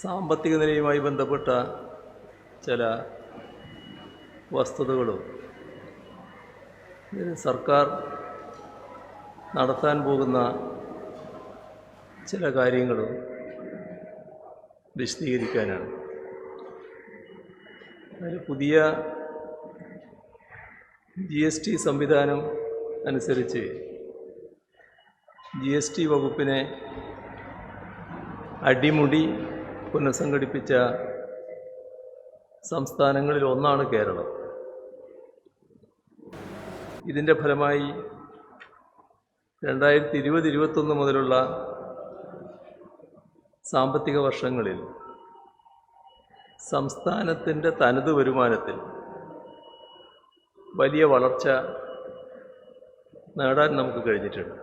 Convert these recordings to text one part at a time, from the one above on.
സാമ്പത്തിക നിലയുമായി ബന്ധപ്പെട്ട ചില വസ്തുതകളും ഇതിന് സർക്കാർ നടത്താൻ പോകുന്ന ചില കാര്യങ്ങളും വിശദീകരിക്കാനാണ്. അതിൽ പുതിയ ജി എസ് ടി സംവിധാനം അനുസരിച്ച് ജി എസ് ടി വകുപ്പിനെ അടിമുടി പുനഃസംഘടിപ്പിച്ച സംസ്ഥാനങ്ങളിൽ ഒന്നാണ് കേരളം. ഇതിന്റെ ഫലമായി രണ്ടായിരത്തി ഇരുപത് ഇരുപത്തൊന്ന് മുതലുള്ള സാമ്പത്തിക വർഷങ്ങളിൽ സംസ്ഥാനത്തിന്റെ തനത് വരുമാനത്തിൽ വലിയ വളർച്ച നേടാൻ നമുക്ക് കഴിഞ്ഞിട്ടുണ്ട്.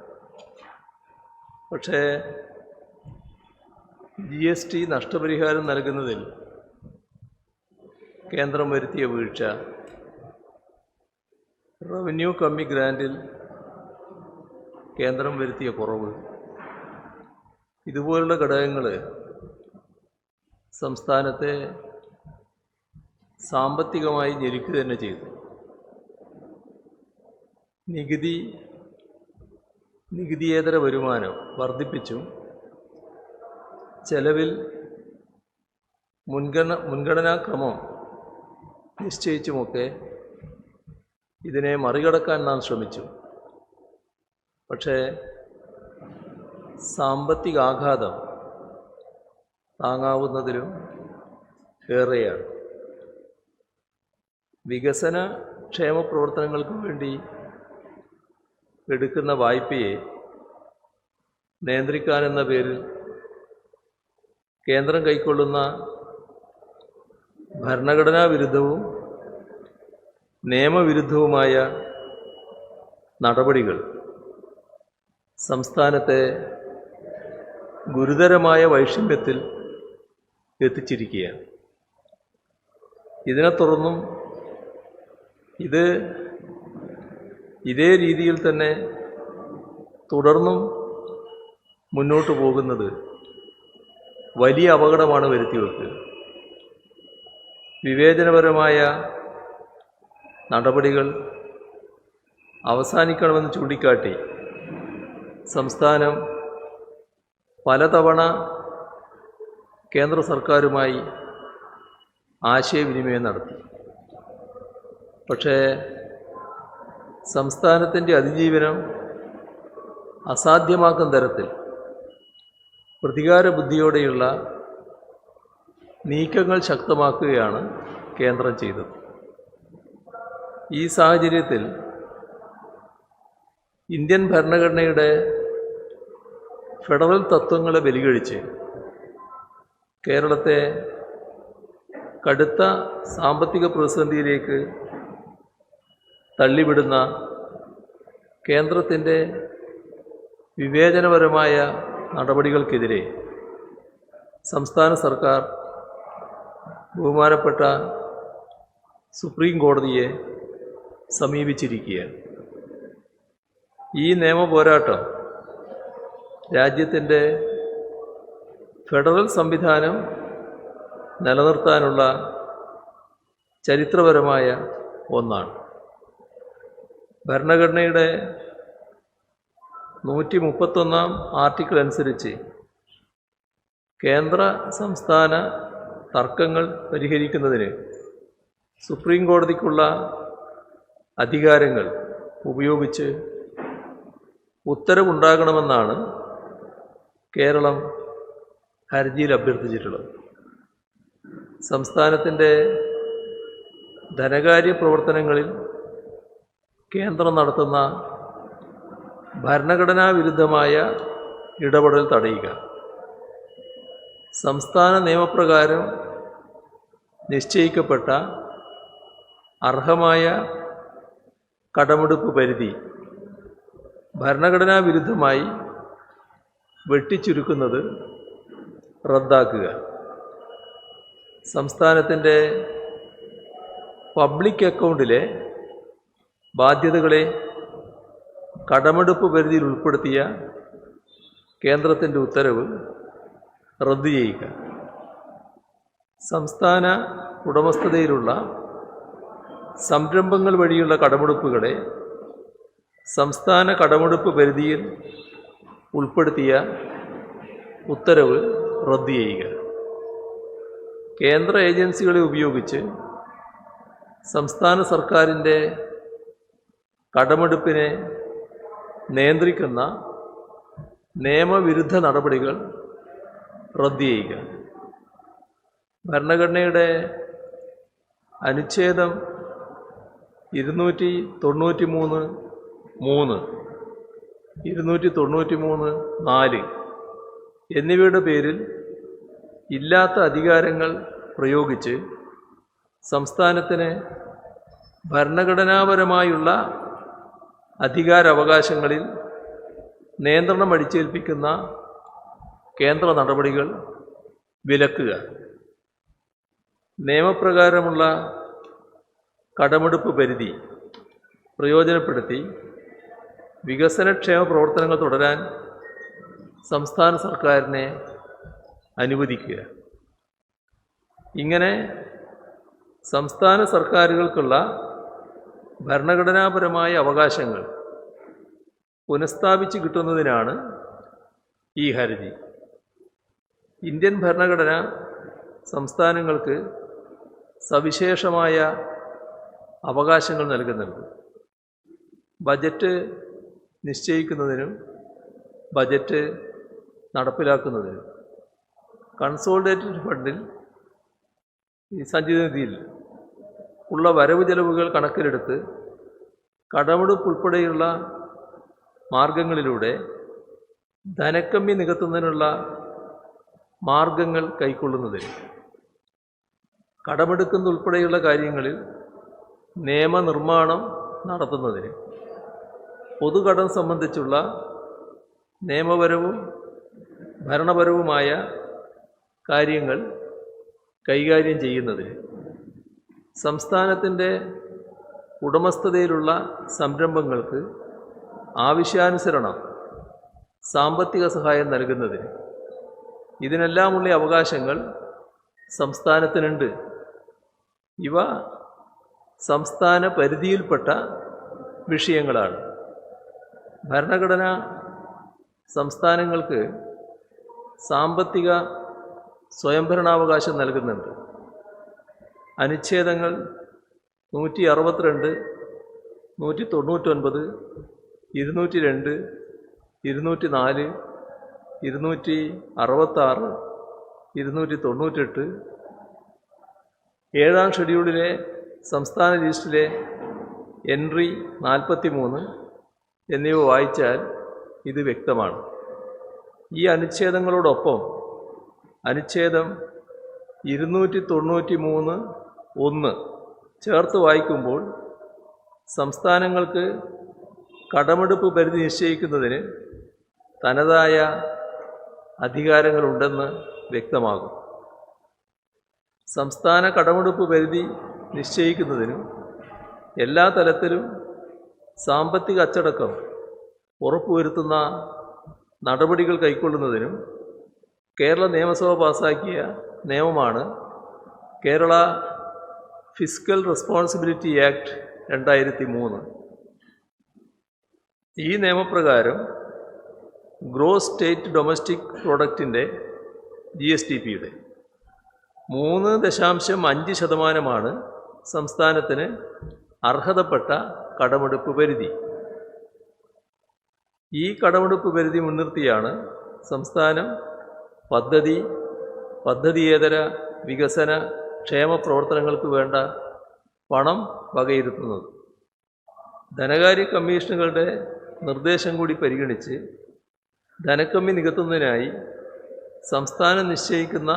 പക്ഷേ ജി എസ് ടി നഷ്ടപരിഹാരം നൽകുന്നതിൽ കേന്ദ്രം വരുത്തിയ വീഴ്ച. റവന്യൂ കമ്മി ഗ്രാൻഡിൽ കേന്ദ്രം വരുത്തിയ കുറവ്. ഇതുപോലുള്ള ഘടകങ്ങൾ സംസ്ഥാനത്തെ സാമ്പത്തികമായി ഞെരുക്കുക തന്നെ ചെയ്തു. നികുതി നികുതിയേതര വരുമാനം വർദ്ധിപ്പിച്ചും ചെലവിൽ മുൻഗണ മുൻഗണനാക്രമം നിശ്ചയിച്ചുമൊക്കെ ഇതിനെ മറികടക്കാൻ നാം ശ്രമിച്ചു. പക്ഷേ സാമ്പത്തിക ആഘാതം താങ്ങാവുന്നതിലും ഏറെയാണ്. വികസന ക്ഷേമ പ്രവർത്തനങ്ങൾക്ക് വേണ്ടി എടുക്കുന്ന വായ്പയെ നിയന്ത്രിക്കാനെന്ന പേരിൽ കേന്ദ്രം കൈക്കൊള്ളുന്ന ഭരണഘടനാ വിരുദ്ധവും നിയമവിരുദ്ധവുമായ നടപടികൾ സംസ്ഥാനത്തെ ഗുരുതരമായ വൈഷമ്യത്തിൽ എത്തിച്ചിരിക്കുകയാണ്. ഇതിനെ തുടർന്നും ഇത് ഇതേ രീതിയിൽ തന്നെ തുടർന്നും മുന്നോട്ട് പോകുന്നത് വലിയ അപകടമാണ് വരുത്തി വെക്കുക. വിവേചനപരമായ നടപടികൾ അവസാനിക്കണമെന്ന് ചൂണ്ടിക്കാട്ടി സംസ്ഥാനം പലതവണ കേന്ദ്ര സർക്കാരുമായി ആശയവിനിമയം നടത്തി. പക്ഷേ സംസ്ഥാനത്തിന്റെ അതിജീവനം അസാധ്യമാക്കും തരത്തിൽ പ്രതികാര ബുദ്ധിയോടെയുള്ള നീക്കങ്ങൾ ശക്തമാക്കുകയാണ് കേന്ദ്രം ചെയ്തത്. ഈ സാഹചര്യത്തിൽ ഇന്ത്യൻ ഭരണഘടനയുടെ ഫെഡറൽ തത്വങ്ങളെ ബലികഴിച്ച് കേരളത്തെ കടുത്ത സാമ്പത്തിക പ്രതിസന്ധിയിലേക്ക് തള്ളിവിടുന്ന കേന്ദ്രത്തിന്റെ വിവേചനപരമായ നടപടികൾക്കെതിരെ സംസ്ഥാന സർക്കാർ ബഹുമാനപ്പെട്ട സുപ്രീം കോടതിയെ സമീപിച്ചിരിക്കുകയാണ്. ഈ നിയമ പോരാട്ടം രാജ്യത്തിന്റെ ഫെഡറൽ സംവിധാനം നിലനിർത്താനുള്ള ചരിത്രപരമായ ഒന്നാണ്. ഭരണഘടനയുടെ നൂറ്റി മുപ്പത്തൊന്നാം ആർട്ടിക്കിൾ അനുസരിച്ച് കേന്ദ്ര സംസ്ഥാന തർക്കങ്ങൾ പരിഹരിക്കുന്നതിന് സുപ്രീം കോടതിക്കുള്ള അധികാരങ്ങൾ ഉപയോഗിച്ച് ഉത്തരവുണ്ടാകണമെന്നാണ് കേരളം ഹർജിയിൽ അഭ്യർത്ഥിച്ചിട്ടുള്ളത്. സംസ്ഥാനത്തിന്റെ ധനകാര്യ പ്രവർത്തനങ്ങളിൽ കേന്ദ്രം നടത്തുന്ന ഭരണഘടനാ വിരുദ്ധമായ ഇടപെടൽ തടയുക. സംസ്ഥാന നിയമപ്രകാരം നിശ്ചയിക്കപ്പെട്ട അർഹമായ കടമെടുപ്പ് പരിധി ഭരണഘടനാ വിരുദ്ധമായി വെട്ടിച്ചുരുക്കുന്നത് റദ്ദാക്കുക. സംസ്ഥാനത്തിന്റെ പബ്ലിക് അക്കൗണ്ടിലെ ബാധ്യതകളെ കടമെടുപ്പ് പരിധിയിൽ ഉൾപ്പെടുത്തിയ കേന്ദ്രത്തിന്റെ ഉത്തരവ് റദ്ദു ചെയ്യുക. സംസ്ഥാന ഉടമസ്ഥതയിലുള്ള സംരംഭങ്ങൾ വഴിയുള്ള കടമെടുപ്പുകളെ സംസ്ഥാന കടമെടുപ്പ് പരിധിയിൽ ഉൾപ്പെടുത്തിയ ഉത്തരവ് റദ്ദ് ചെയ്യുക. കേന്ദ്ര ഏജൻസികളെ ഉപയോഗിച്ച് സംസ്ഥാന സർക്കാരിന്റെ കടമെടുപ്പിനെ നിയന്ത്രിക്കുന്ന നിയമവിരുദ്ധ നടപടികൾ റദ്ദ് ചെയ്യുക. ഭരണഘടനയുടെ അനുച്ഛേദം ഇരുന്നൂറ്റി തൊണ്ണൂറ്റി മൂന്ന് മൂന്ന് ഇരുന്നൂറ്റി തൊണ്ണൂറ്റി മൂന്ന് നാല് എന്നിവയുടെ പേരിൽ ഇല്ലാത്ത അധികാരങ്ങൾ പ്രയോഗിച്ച് സംസ്ഥാനത്തിന് ഭരണഘടനാപരമായുള്ള അധികാരാവകാശങ്ങളിൽ നിയന്ത്രണം അടിച്ചേൽപ്പിക്കുന്ന കേന്ദ്ര നടപടികൾ വിലക്കുക. നിയമപ്രകാരമുള്ള കടമെടുപ്പ് പരിധി പ്രയോജനപ്പെടുത്തി വികസനക്ഷേമ പ്രവർത്തനങ്ങൾ തുടരാൻ സംസ്ഥാന സർക്കാരിനെ അനുവദിക്കുക. ഇങ്ങനെ സംസ്ഥാന സർക്കാരുകൾക്കുള്ള ഭരണഘടനാപരമായ അവകാശങ്ങൾ പുനഃസ്ഥാപിച്ച് കിട്ടുന്നതിനാണ് ഈ ഹർജി. ഇന്ത്യൻ ഭരണഘടന സംസ്ഥാനങ്ങൾക്ക് സവിശേഷമായ അവകാശങ്ങൾ നൽകുന്നുണ്ട്. ബജറ്റ് നിശ്ചയിക്കുന്നതിനും ബജറ്റ് നടപ്പിലാക്കുന്നതിനും കൺസോൾഡേറ്റഡ് ഫണ്ടിൽ ഈ സഞ്ചിത നിധിയിൽ ഉള്ള വരവ് ചെലവുകൾ കണക്കിലെടുത്ത് കടമെടുപ്പ് ഉൾപ്പെടെയുള്ള മാർഗങ്ങളിലൂടെ ധനക്കമ്മി നികത്തുന്നതിനുള്ള മാർഗങ്ങൾ കൈക്കൊള്ളുന്നതിന് കടമെടുക്കുന്നതുൾപ്പെടെയുള്ള കാര്യങ്ങളിൽ നിയമനിർമ്മാണം നടത്തുന്നതിന് പൊതുകടം സംബന്ധിച്ചുള്ള നിയമപരവും ഭരണപരവുമായ കാര്യങ്ങൾ കൈകാര്യം ചെയ്യുന്നതിന് സംസ്ഥാനത്തിന്റെ ഉടമസ്ഥതയിലുള്ള സംരംഭങ്ങൾക്ക് ആവശ്യാനുസരണം സാമ്പത്തിക സഹായം നൽകുന്നതിന്. ഇതിനെല്ലാമുള്ള അവകാശങ്ങൾ സംസ്ഥാനത്തിനുണ്ട്. ഇവ സംസ്ഥാന പരിധിയിൽപ്പെട്ട വിഷയങ്ങളാണ്. ഭരണഘടന സംസ്ഥാനങ്ങൾക്ക് സാമ്പത്തിക സ്വയംഭരണാവകാശം നൽകുന്നുണ്ട്. അനുച്ഛേദങ്ങൾ നൂറ്റി അറുപത്തിരണ്ട് നൂറ്റി തൊണ്ണൂറ്റൊൻപത് ഇരുന്നൂറ്റി രണ്ട് ഇരുന്നൂറ്റി നാല് ഇരുന്നൂറ്റി അറുപത്താറ് ഇരുന്നൂറ്റി തൊണ്ണൂറ്റെട്ട് ഏഴാം ഷെഡ്യൂളിലെ സംസ്ഥാന ലിസ്റ്റിലെ എൻട്രി നാൽപ്പത്തി മൂന്ന് എന്നിവ വായിച്ചാൽ ഇത് വ്യക്തമാണ്. ഈ അനുച്ഛേദങ്ങളോടൊപ്പം അനുച്ഛേദം ഇരുന്നൂറ്റി തൊണ്ണൂറ്റി മൂന്ന് ഒന്ന് ചേർത്ത് വായിക്കുമ്പോൾ സംസ്ഥാനങ്ങൾക്ക് കടമെടുപ്പ് പരിധി നിശ്ചയിക്കുന്നതിന് തനതായ അധികാരങ്ങളുണ്ടെന്ന് വ്യക്തമാകും. സംസ്ഥാന കടമെടുപ്പ് പരിധി നിശ്ചയിക്കുന്നതിനും എല്ലാ തലത്തിലും സാമ്പത്തിക അച്ചടക്കം ഉറപ്പുവരുത്തുന്ന നടപടികൾ കൈക്കൊള്ളുന്നതിനും കേരള നിയമസഭ പാസാക്കിയ നിയമമാണ് കേരള ഫിസിക്കൽ റെസ്പോൺസിബിലിറ്റി ആക്ട് രണ്ടായിരത്തി മൂന്ന് ഈ നിയമപ്രകാരം ഗ്രോസ് സ്റ്റേറ്റ് ഡൊമസ്റ്റിക് പ്രോഡക്റ്റിന്റെ ജി എസ് ടി പിയുടെ മൂന്ന് ദശാംശം അഞ്ച് ശതമാനമാണ് സംസ്ഥാനത്തിന് അർഹതപ്പെട്ട കടമെടുപ്പ് പരിധി. ഈ കടമെടുപ്പ് പരിധി മുൻനിർത്തിയാണ് സംസ്ഥാനം പദ്ധതി പദ്ധതിയേതര വികസന ക്ഷേമ പ്രവർത്തനങ്ങൾക്ക് വേണ്ട പണം വകയിരുത്തുന്നത്. ധനകാര്യ കമ്മീഷനുകളുടെ നിർദ്ദേശം കൂടി പരിഗണിച്ച് ധനക്കമ്മി നികത്തുന്നതിനായി സംസ്ഥാനം നിശ്ചയിക്കുന്ന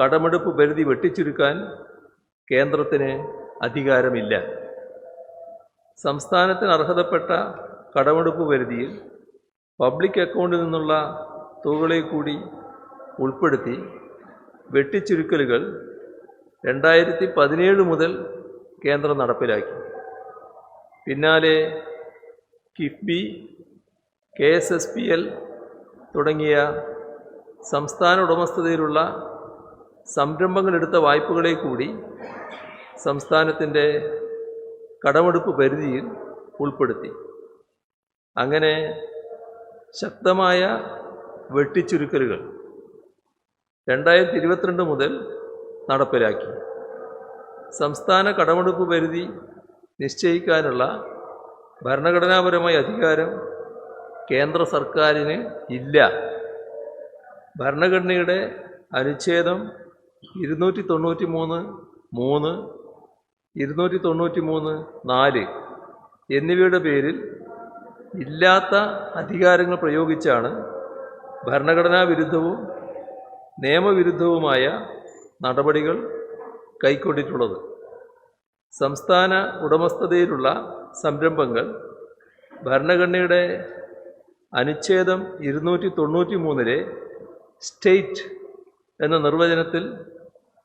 കടമെടുപ്പ് പരിധി വെട്ടിച്ചുരുക്കാൻ കേന്ദ്രത്തിന് അധികാരമില്ല. സംസ്ഥാനത്തിന് അർഹതപ്പെട്ട കടമെടുപ്പ് പരിധിയിൽ പബ്ലിക് അക്കൗണ്ടിൽ നിന്നുള്ള തുകകളെ കൂടി ഉൾപ്പെടുത്തി വെട്ടിച്ചുരുക്കലുകൾ രണ്ടായിരത്തി പതിനേഴ് മുതൽ കേന്ദ്രം നടപ്പിലാക്കി. പിന്നാലെ KIIFB K S S P L തുടങ്ങിയ സംസ്ഥാന ഉടമസ്ഥതയിലുള്ള സംരംഭങ്ങളെടുത്ത വായ്പകളെ കൂടി സംസ്ഥാനത്തിന്റെ കടമെടുപ്പ് പരിധിയിൽ ഉൾപ്പെടുത്തി. അങ്ങനെ ശക്തമായ വെട്ടിച്ചുരുക്കലുകൾ. രണ്ടായിരത്തി ഇരുപത്തിരണ്ട് മുതൽ നടപ്പിലാക്കി. സംസ്ഥാന കടമെടുപ്പ് പരിധി നിശ്ചയിക്കാനുള്ള ഭരണഘടനാപരമായ അധികാരം കേന്ദ്ര സർക്കാരിന് ഇല്ല. ഭരണഘടനയുടെ അനുച്ഛേദം ഇരുന്നൂറ്റി തൊണ്ണൂറ്റി മൂന്ന് മൂന്ന് ഇരുന്നൂറ്റി തൊണ്ണൂറ്റി മൂന്ന് നാല് എന്നിവയുടെ പേരിൽ ഇല്ലാത്ത അധികാരങ്ങൾ പ്രയോഗിച്ചാണ് ഭരണഘടനാ വിരുദ്ധവും നിയമവിരുദ്ധവുമായ നടപടികൾ കൈക്കൊണ്ടിട്ടുള്ളത്. സംസ്ഥാന ഉടമസ്ഥതയിലുള്ള സംരംഭങ്ങൾ ഭരണഘടനയുടെ അനുച്ഛേദം ഇരുന്നൂറ്റി തൊണ്ണൂറ്റി മൂന്നിലെ സ്റ്റേറ്റ് എന്ന നിർവചനത്തിൽ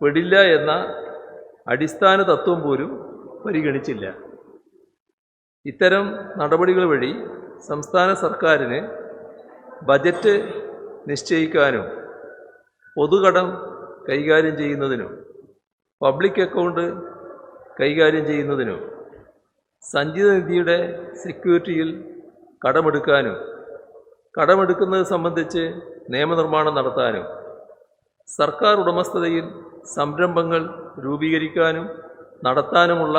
പെടില്ല എന്ന അടിസ്ഥാന തത്വം പോലും പരിഗണിച്ചില്ല. ഇത്തരം നടപടികൾ വഴി സംസ്ഥാന സർക്കാരിന് ബജറ്റ് നിശ്ചയിക്കാനും പൊതുകടം കൈകാര്യം ചെയ്യുന്നതിനും പബ്ലിക് അക്കൗണ്ട് കൈകാര്യം ചെയ്യുന്നതിനും സഞ്ചിത നിധിയുടെ സെക്യൂരിറ്റിയിൽ കടമെടുക്കാനും കടമെടുക്കുന്നത് സംബന്ധിച്ച് നിയമനിർമ്മാണം നടത്താനും സർക്കാർ ഉടമസ്ഥതയിൽ സംരംഭങ്ങൾ രൂപീകരിക്കാനും നടത്താനുമുള്ള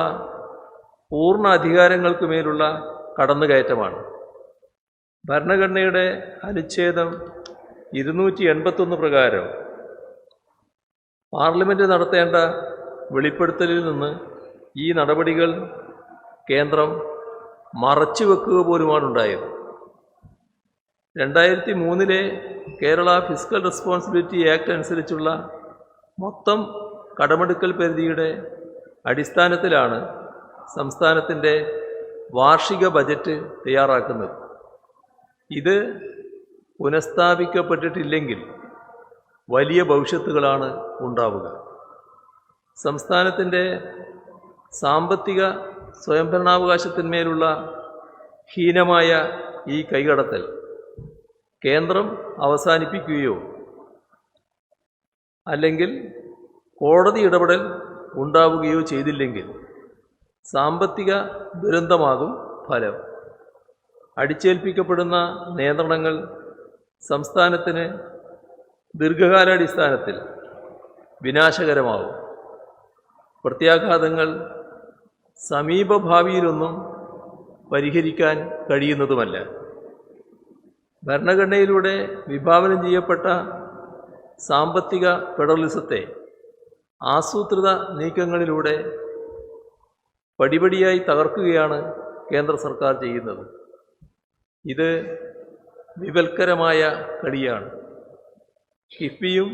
പൂർണ അധികാരങ്ങൾക്ക് മേലുള്ള കടന്നുകയറ്റമാണ്. ഭരണഘടനയുടെ അനുച്ഛേദം ഇരുന്നൂറ്റി എൺപത്തൊന്ന് പ്രകാരം പാർലമെന്റ് നടത്തേണ്ട വെളിപ്പെടുത്തലിൽ നിന്ന് ഈ നടപടികൾ കേന്ദ്രം മറച്ചു വെക്കുക പോലുമാണ് ഉണ്ടായത് രണ്ടായിരത്തി മൂന്നിലെ കേരള ഫിസിക്കൽ റെസ്പോൺസിബിലിറ്റി ആക്ട് അനുസരിച്ചുള്ള മൊത്തം കടമെടുക്കൽ പരിധിയുടെ അടിസ്ഥാനത്തിലാണ് സംസ്ഥാനത്തിന്റെ വാർഷിക ബജറ്റ് തയ്യാറാക്കുന്നത്. ഇത് പുനഃസ്ഥാപിക്കപ്പെട്ടിട്ടില്ലെങ്കിൽ വലിയ ഭവിഷ്യത്തുകളാണ് ഉണ്ടാവുക. സംസ്ഥാനത്തിന്റെ സാമ്പത്തിക സ്വയംഭരണാവകാശത്തിന്മേലുള്ള ഹീനമായ ഈ കൈകടത്തൽ കേന്ദ്രം അവസാനിപ്പിക്കുകയോ അല്ലെങ്കിൽ കോടതി ഇടപെടൽ ഉണ്ടാവുകയോ ചെയ്തില്ലെങ്കിൽ സാമ്പത്തിക ദുരന്തമാകും ഫലം. അടിച്ചേൽപ്പിക്കപ്പെടുന്ന നിയന്ത്രണങ്ങൾ സംസ്ഥാനത്തിന് ദീർഘകാലാടിസ്ഥാനത്തിൽ വിനാശകരമാവും. പ്രത്യാഘാതങ്ങൾ സമീപഭാവിയിലൊന്നും പരിഹരിക്കാൻ കഴിയുന്നതുമല്ല. ഭരണഘടനയിലൂടെ വിഭാവനം ചെയ്യപ്പെട്ട സാമ്പത്തിക ഫെഡറലിസത്തെ ആസൂത്രിത നീക്കങ്ങളിലൂടെ പടിപടിയായി തകർക്കുകയാണ് കേന്ദ്ര സർക്കാർ ചെയ്യുന്നത്. ഇത് വിവൽക്കരമായ കളിയാണ്. കിഫ്ബിയും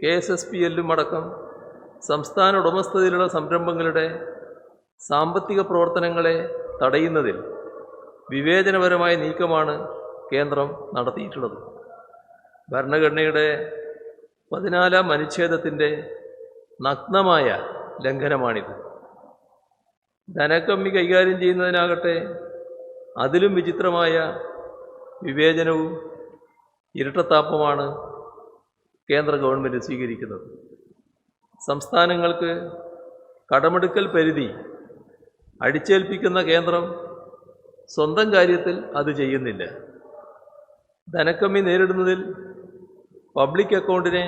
കെ എസ് എസ് പി എല്ലും അടക്കം സംസ്ഥാന ഉടമസ്ഥതയിലുള്ള സംരംഭങ്ങളുടെ സാമ്പത്തിക പ്രവർത്തനങ്ങളെ തടയുന്നതിൽ വിവേചനപരമായ നീക്കമാണ് കേന്ദ്രം നടത്തിയിട്ടുള്ളത്. ഭരണഘടനയുടെ പതിനാലാം അനുച്ഛേദത്തിന്റെ നഗ്നമായ ലംഘനമാണിത്. ധനക്കമ്മി കൈകാര്യം ചെയ്യുന്നതിനാകട്ടെ അതിലും വിചിത്രമായ വിവേചനവും ഇരട്ടത്താപ്പമാണ് കേന്ദ്ര ഗവൺമെന്റ് സ്വീകരിക്കുന്നത്. സംസ്ഥാനങ്ങൾക്ക് കടമെടുക്കൽ പരിധി അടിച്ചേൽപ്പിക്കുന്ന കേന്ദ്രം സ്വന്തം കാര്യത്തിൽ അത് ചെയ്യുന്നില്ല. ധനക്കമ്മി നേരിടുന്നതിൽ പബ്ലിക് അക്കൗണ്ടിനെ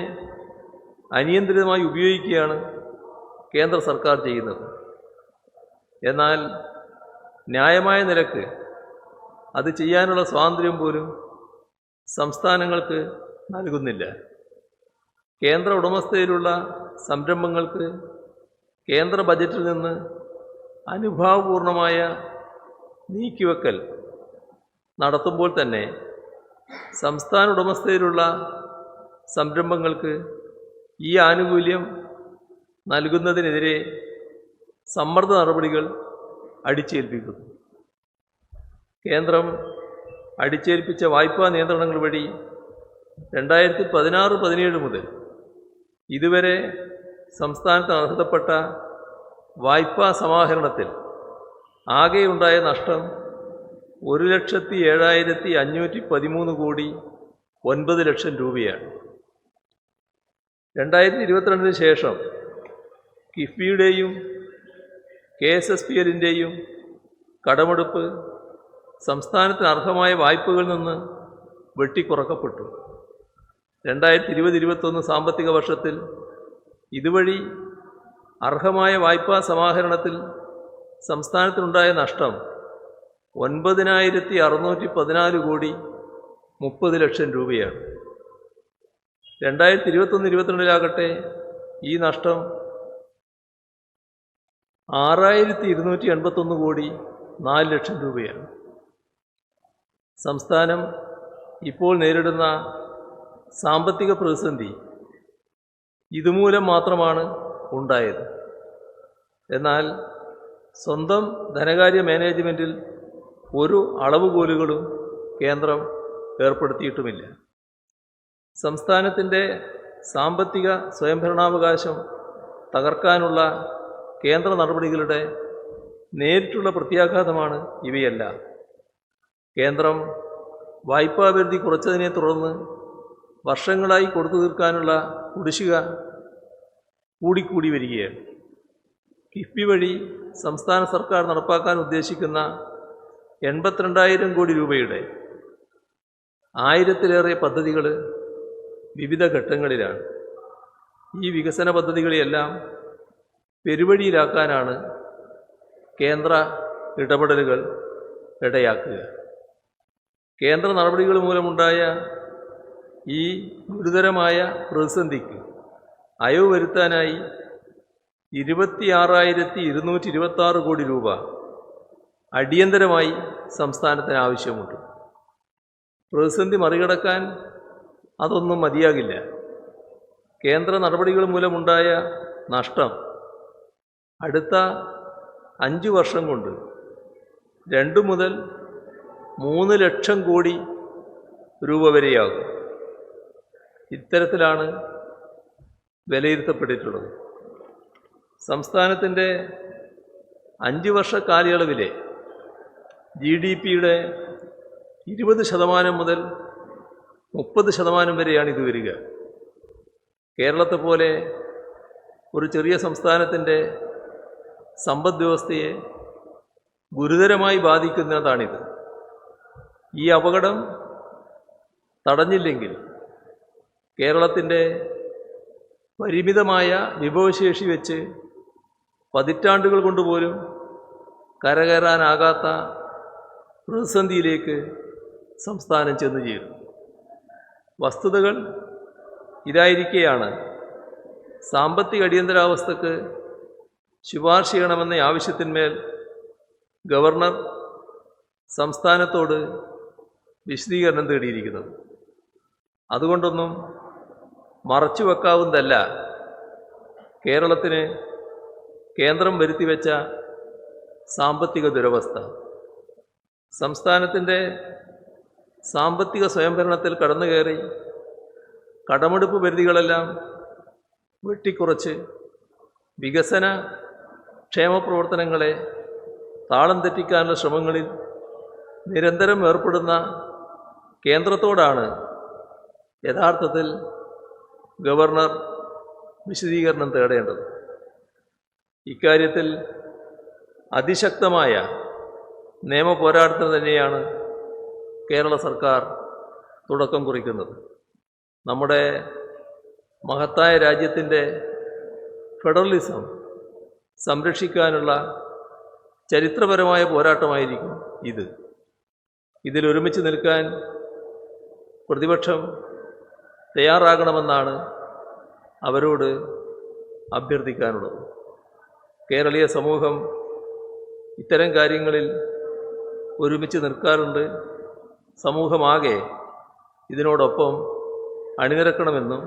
അനിയന്ത്രിതമായി ഉപയോഗിക്കുകയാണ് കേന്ദ്ര സർക്കാർ ചെയ്യുന്നത്. എന്നാൽ ന്യായമായ നിരക്ക് അത് ചെയ്യാനുള്ള സ്വാതന്ത്ര്യം പോലും സംസ്ഥാനങ്ങൾക്ക് നൽകുന്നില്ല. കേന്ദ്ര ഉടമസ്ഥയിലുള്ള സംരംഭങ്ങൾക്ക് കേന്ദ്ര ബജറ്റിൽ നിന്ന് അനുഭാവപൂർണമായ നീക്കിവെക്കൽ നടത്തുമ്പോൾ തന്നെ സംസ്ഥാന ഉടമസ്ഥയിലുള്ള സംരംഭങ്ങൾക്ക് ഈ ആനുകൂല്യം നൽകുന്നതിനെതിരെ സമ്മർദ്ദ നടപടികൾ അടിച്ചേൽപ്പിക്കുന്നു. കേന്ദ്രം അടിച്ചേൽപ്പിച്ച വായ്പാ നിയന്ത്രണങ്ങൾ വഴി രണ്ടായിരത്തി പതിനാറ് പതിനേഴ് മുതൽ ഇതുവരെ സംസ്ഥാനത്ത് അർഹതപ്പെട്ട വായ്പാ സമാഹരണത്തിൽ ആകെയുണ്ടായ നഷ്ടം ഒരു ലക്ഷത്തി ഏഴായിരത്തി അഞ്ഞൂറ്റി പതിമൂന്ന് കോടി ഒൻപത് ലക്ഷം രൂപയാണ്. രണ്ടായിരത്തി ഇരുപത്തിരണ്ടിന് ശേഷം കിഫ്ബിയുടെയും കെ എസ് എസ് പി എല്ലിന്റെയും കടമെടുപ്പ് സംസ്ഥാനത്തിന് അർഹമായ വായ്പകളിൽ നിന്ന് വെട്ടിക്കുറക്കപ്പെട്ടു. രണ്ടായിരത്തി ഇരുപത് ഇരുപത്തൊന്ന് സാമ്പത്തിക വർഷത്തിൽ ഇതുവഴി അർഹമായ വായ്പാ സമാഹരണത്തിൽ സംസ്ഥാനത്തിനുണ്ടായ നഷ്ടം ഒൻപതിനായിരത്തി അറുന്നൂറ്റി പതിനാല് കോടി മുപ്പത് ലക്ഷം രൂപയാണ്. രണ്ടായിരത്തി ഇരുപത്തൊന്ന് ഇരുപത്തിരണ്ടിലാകട്ടെ ഈ നഷ്ടം ആറായിരത്തി ഇരുന്നൂറ്റി എൺപത്തൊന്ന് കോടി നാല് ലക്ഷം രൂപയാണ്. സംസ്ഥാനം ഇപ്പോൾ നേരിടുന്ന സാമ്പത്തിക പ്രതിസന്ധി ഇതുമൂലം മാത്രമാണ് ഉണ്ടായത്. എന്നാൽ സ്വന്തം ധനകാര്യ മാനേജ്മെന്റിൽ ഒരു അളവുകോലുകളും കേന്ദ്രം ഏർപ്പെടുത്തിയിട്ടുമില്ല. സംസ്ഥാനത്തിന്റെ സാമ്പത്തിക സ്വയംഭരണാവകാശം തകർക്കാനുള്ള കേന്ദ്ര നടപടികളുടെ നേരിട്ടുള്ള പ്രത്യാഘാതമാണ് ഇവയല്ല. കേന്ദ്രം വായ്പാപരിധി കുറച്ചതിനെ തുടർന്ന് വർഷങ്ങളായി കൊടുത്തു തീർക്കാനുള്ള കുടിശ്ശിക കൂടിക്കൂടി വരികയാണ്. കിഫ്ബി വഴി സംസ്ഥാന സർക്കാർ നടപ്പാക്കാൻ ഉദ്ദേശിക്കുന്ന എൺപത്തിരണ്ടായിരം കോടി രൂപയുടെ ആയിരത്തിലേറെ പദ്ധതികൾ വിവിധ ഘട്ടങ്ങളിലാണ്. ഈ വികസന പദ്ധതികളെയെല്ലാം പെരുവഴിയിലാക്കാനാണ് കേന്ദ്ര ഇടപെടലുകൾ ഇടയാക്കുക. കേന്ദ്ര നടപടികൾ മൂലമുണ്ടായ ഈ ഗുരുതരമായ പ്രതിസന്ധിക്ക് അയവ് വരുത്താനായി ഇരുപത്തിയാറായിരത്തി ഇരുന്നൂറ്റി ഇരുപത്തി കോടി രൂപ അടിയന്തരമായി സംസ്ഥാനത്തിന് ആവശ്യമുണ്ട്. പ്രതിസന്ധി മറികടക്കാൻ അതൊന്നും മതിയാകില്ല. കേന്ദ്ര നടപടികൾ മൂലമുണ്ടായ നഷ്ടം അടുത്ത അഞ്ച് വർഷം കൊണ്ട് രണ്ട് മുതൽ മൂന്ന് ലക്ഷം കോടി രൂപ വരെയാകും. ഇത്തരത്തിലാണ് വിലയിരുത്തപ്പെട്ടിട്ടുള്ളത്. സംസ്ഥാനത്തിന്റെ അഞ്ച് വർഷ കാലയളവിലെ ജി ഡി പിയുടെ ഇരുപത് ശതമാനം മുതൽ മുപ്പത് ശതമാനം വരെയാണ് ഇത് വരിക. കേരളത്തെ പോലെ ഒരു ചെറിയ സംസ്ഥാനത്തിന്റെ സമ്പദ് വ്യവസ്ഥയെ ഗുരുതരമായി ബാധിക്കുന്നതാണിത്. ഈ അപകടം തടഞ്ഞില്ലെങ്കിൽ കേരളത്തിന്റെ പരിമിതമായ വിഭവശേഷി വെച്ച് പതിറ്റാണ്ടുകൾ കൊണ്ടുപോലും കരകയറാനാകാത്ത പ്രതിസന്ധിയിലേക്ക് സംസ്ഥാനം ചെന്നു ചേരും വസ്തുതകൾ ഇതായിരിക്കെയാണ്. സാമ്പത്തിക അടിയന്തരാവസ്ഥക്ക് ശുപാർശ ചെയ്യണമെന്ന ആവശ്യത്തിന്മേൽ ഗവർണർ സംസ്ഥാനത്തോട് വിശദീകരണം തേടിയിരിക്കുന്നത്. അതുകൊണ്ടൊന്നും മറച്ചു വെക്കാവുന്നതല്ല. കേരളത്തിന് കേന്ദ്രം വരുത്തിവെച്ച സാമ്പത്തിക ദുരവസ്ഥ. സംസ്ഥാനത്തിന്റെ സാമ്പത്തിക സ്വയംഭരണത്തിൽ കടന്നു കയറി കടമെടുപ്പ് പരിധികളെല്ലാം വെട്ടിക്കുറച്ച് വികസന ക്ഷേമ പ്രവർത്തനങ്ങളെ താളം തെറ്റിക്കാനുള്ള ശ്രമങ്ങളിൽ നിരന്തരം ഏർപ്പെടുന്ന കേന്ദ്രത്തോടാണ് യഥാർത്ഥത്തിൽ ഗവർണർ വിശദീകരണം തേടേണ്ടത്. ഇക്കാര്യത്തിൽ അതിശക്തമായ നിയമ പോരാട്ടത്തിന് തന്നെയാണ് കേരള സർക്കാർ തുടക്കം കുറിക്കുന്നത്. നമ്മുടെ മഹത്തായ രാജ്യത്തിന്റെ ഫെഡറലിസം സംരക്ഷിക്കാനുള്ള ചരിത്രപരമായ പോരാട്ടമായിരിക്കും ഇത്. ഇതിൽ ഒരുമിച്ച് നിൽക്കാൻ പ്രതിപക്ഷം തയ്യാറാകണമെന്നാണ് അവരോട് അഭ്യർത്ഥിക്കാനുള്ളത്. കേരളീയ സമൂഹം ഇത്തരം കാര്യങ്ങളിൽ ഒരുമിച്ച് നിൽക്കാറുണ്ട്. സമൂഹമാകെ ഇതിനോടൊപ്പം അണിനിരക്കണമെന്നും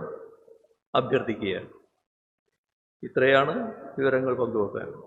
അഭ്യർത്ഥിക്കുകയാണ്. ഇത്രയാണ് വിവരങ്ങൾ പങ്കുവെക്കാൻ.